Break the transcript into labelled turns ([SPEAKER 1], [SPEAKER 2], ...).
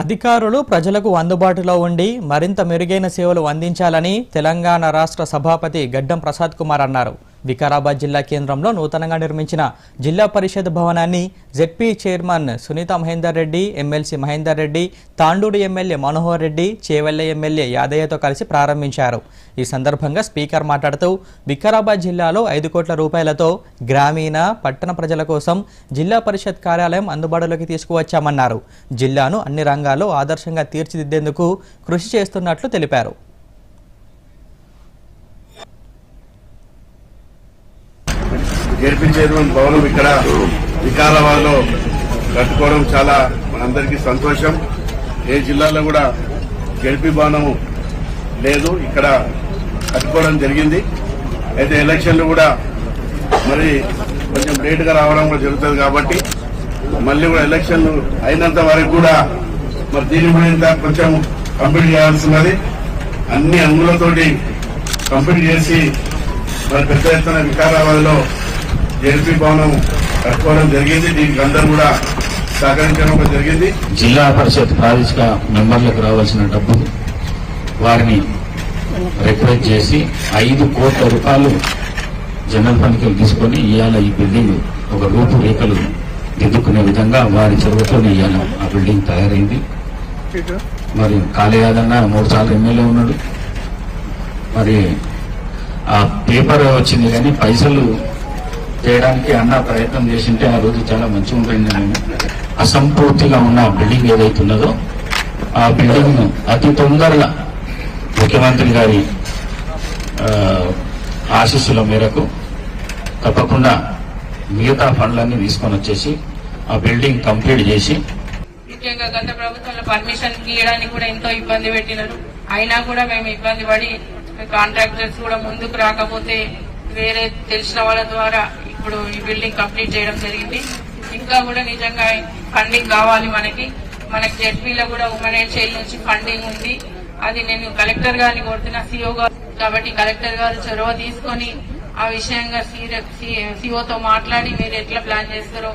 [SPEAKER 1] అధికారులు ప్రజలకు అందుబాటులో ఉండి మరింత మెరుగైన సేవలు అందించాలని తెలంగాణ రాష్ట్ర సభాపతి గడ్డం ప్రసాద్ కుమార్ అన్నారు. వికారాబాద్ జిల్లా కేంద్రంలో నూతనంగా నిర్మించిన జిల్లా పరిషత్ భవనాన్ని ZP chairman Sunitha Mahender Reddy MLC Mahender Reddy Tandur MLA Manohar Reddy Chevella MLA యాదయ్యతో కలిసి ప్రారంభించారు. ఈ సందర్భంగా స్పీకర్ మాట్లాడుతూ వికారాబాద్ జిల్లాలో ఐదు కోట్ల రూపాయలతో గ్రామీణ పట్టణ ప్రజల కోసం జిల్లా పరిషత్ కార్యాలయం అందుబాటులోకి తీసుకువచ్చామన్నారు. జిల్లాను అన్ని రంగాల్లో ఆదర్శంగా తీర్చిదిద్దేందుకు కృషి చేస్తున్నట్లు తెలిపారు.
[SPEAKER 2] జడ్పీ భవనం ఇక్కడ. వికారాబాద్లో కట్టుకోవడం చాలా మనందరికీ సంతోషం. ఏ జిల్లాలో కూడా గెలిపి భవనము లేదు. ఇక్కడ కట్టుకోవడం జరిగింది. అయితే ఎలక్షన్లు కూడా మరి కొంచెం లేటుగా రావడం కూడా జరుగుతుంది కాబట్టి మళ్ళీ కూడా ఎలక్షన్లు అయినంత వరకు కూడా మరి దీని మీద కొంచెం కంప్లీట్ చేయాల్సినది. అన్ని అంగులతోటి కంప్లీట్ చేసి మరి పెద్ద ఎత్తున వికారాబాద్లో లో భవనం కట్టుకోవడం జరిగింది. దీనికి అందరూ కూడా సహకరించడం జరిగింది.
[SPEAKER 3] జిల్లా పరిషత్ ప్రాదేశిక మెంబర్లకు రావాల్సిన డబ్బు వారిని రిక్వెస్ట్ చేసి ఐదు కోట్ల రూపాయలు జనరల్ ఫండ్కి తీసుకొని ఇవాళ ఈ బిల్డింగ్ ఒక రూపురేఖలు దిద్దుకునే విధంగా వారి చొరవతో ఇవాళ ఆ బిల్డింగ్ తయారైంది. మరి ఖాళీ యాదన్న మూడు సార్లు ఎమ్మెల్యే ఉన్నాడు. మరి ఆ పేపర్ వచ్చింది కానీ పైసలు చేయడానికి అన్న ప్రయత్నం చేసింటే ఆ రోజు చాలా మంచిగా ఉంటుంది నేను. అసంపూర్తిగా ఉన్న బిల్డింగ్ ఏదైతే ఉన్నదో ఆ బిల్డింగ్ అతి తొందరగా ముఖ్యమంత్రి గారి ఆశీస్సుల మేరకు తప్పకుండా మిగతా ఫండ్లన్నీ తీసుకొని వచ్చేసి ఆ బిల్డింగ్ కంప్లీట్ చేసి
[SPEAKER 4] ముఖ్యంగా గత ప్రభుత్వంలో పర్మిషన్ ఇవ్వడానికి కూడా ఎంతో ఇబ్బంది పెట్టినారు. అయినా కూడా మేము ఇబ్బంది పడి కాంట్రాక్టర్స్ కూడా ముందుకు రాకపోతే వేరే తెలిసిన వాళ్ళ ద్వారా ఇప్పుడు ఈ బిల్డింగ్ కంప్లీట్ చేయడం జరిగింది. ఇంకా కూడా నిజంగా ఫండింగ్ కావాలి మనకి. మనకి జెడ్పీలో కూడా ఉమెన్ అండ్ చైల్డ్ నుంచి ఫండింగ్ ఉంది. అది నేను కలెక్టర్ గారిని కోరుతున్నా సిఓ గారు. కాబట్టి కలెక్టర్ గారు చొరవ తీసుకొని ఆ విషయంగా సిఓతో మాట్లాడి మీరు ఎట్లా ప్లాన్ చేస్తారో